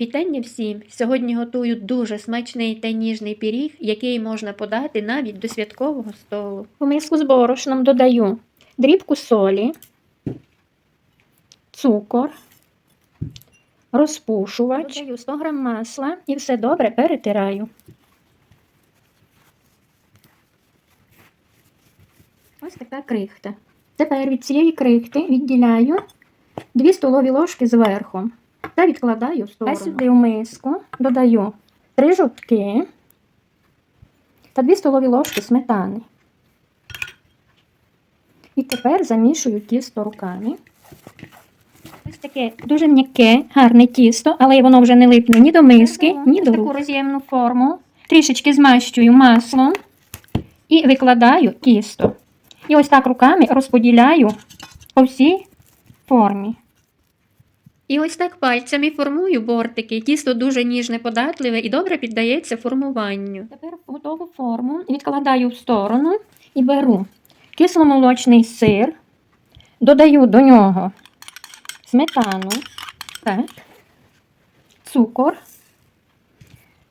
Вітання всім! Сьогодні готую дуже смачний та ніжний пиріг, який можна подати навіть до святкового столу. У миску з борошном додаю дрібку солі, цукор, розпушувач, додаю 100 г масла і все добре перетираю. Ось така крихта. Тепер від цієї крихти відділяю 2 столові ложки зверху та відкладаю в сторону. А сюди в миску додаю 3 жовтки та 2 столові ложки сметани. І тепер замішую тісто руками. Ось таке дуже м'яке, гарне тісто, але воно вже не липне ні до миски, ні до рук. таку роз'ємну форму. Трішечки змащую маслом і викладаю тісто. І ось так руками розподіляю по всій формі. І ось так пальцями формую бортики. Тісто дуже ніжне, податливе і добре піддається формуванню. Тепер готову форму відкладаю в сторону і беру кисломолочний сир, додаю до нього сметану, так, цукор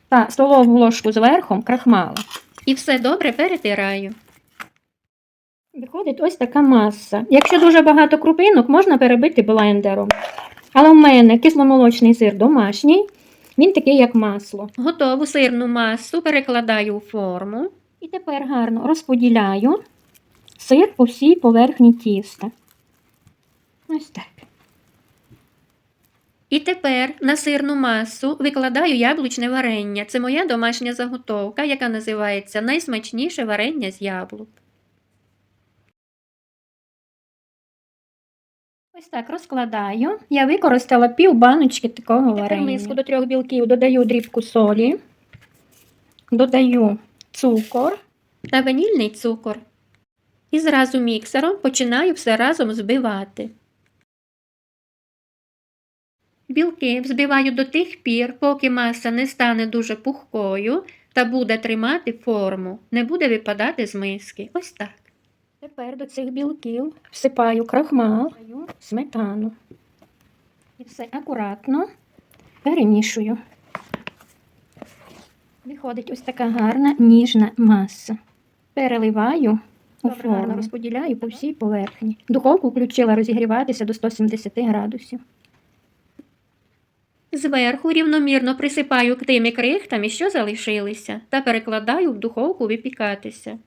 та столову ложку зверху крахмала. І все добре перетираю. Виходить ось така маса. Якщо дуже багато крупинок, можна перебити блендером. Але в мене кисломолочний сир домашній, він такий, як масло. Готову сирну масу перекладаю у форму. І тепер гарно розподіляю сир по всій поверхні тіста. Ось так. І тепер на сирну масу викладаю яблучне варення. Це моя домашня заготовка, яка називається найсмачніше варення з яблук. Ось так розкладаю. Я використала пів баночки такого варення. миску до трьох білків додаю дрібку солі, додаю цукор. та ванільний цукор. І зразу міксером починаю все разом збивати. Білки взбиваю до тих пір, поки маса не стане дуже пухкою та буде тримати форму, не буде випадати з миски. Ось так. Тепер до цих білків всипаю крахмал, сметану. І все акуратно перемішую. Виходить ось така гарна ніжна маса. Переливаю у форму, розподіляю по всій поверхні. Духовку включила розігріватися до 170 градусів. Зверху рівномірно присипаю тими крихтами, що залишилися, та перекладаю в духовку випікатися.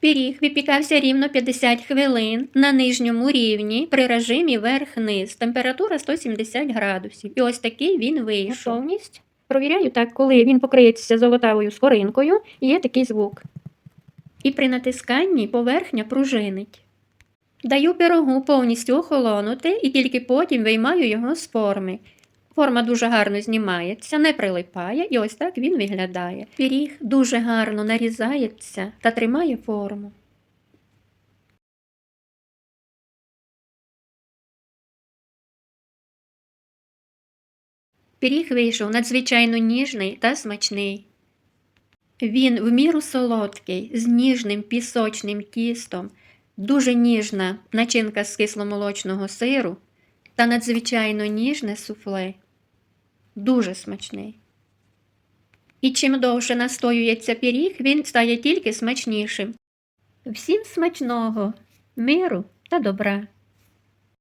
Пиріг випікався рівно 50 хвилин на нижньому рівні при режимі верх-низ, температура 170 градусів. І ось такий він вийшов. Готовність. Провіряю так, коли він покриється золотавою скоринкою, є такий звук. І при натисканні поверхня пружинить. Даю пирогу повністю охолонути і тільки потім виймаю його з форми. Форма дуже гарно знімається, не прилипає, і ось так він виглядає. Пиріг дуже гарно нарізається та тримає форму. Пиріг вийшов надзвичайно ніжний та смачний. Він в міру солодкий, з ніжним пісочним тістом, дуже ніжна начинка з кисломолочного сиру та надзвичайно ніжне суфле. Дуже смачний. І чим довше настоюється пиріг, він стає тільки смачнішим. Всім смачного, миру та добра!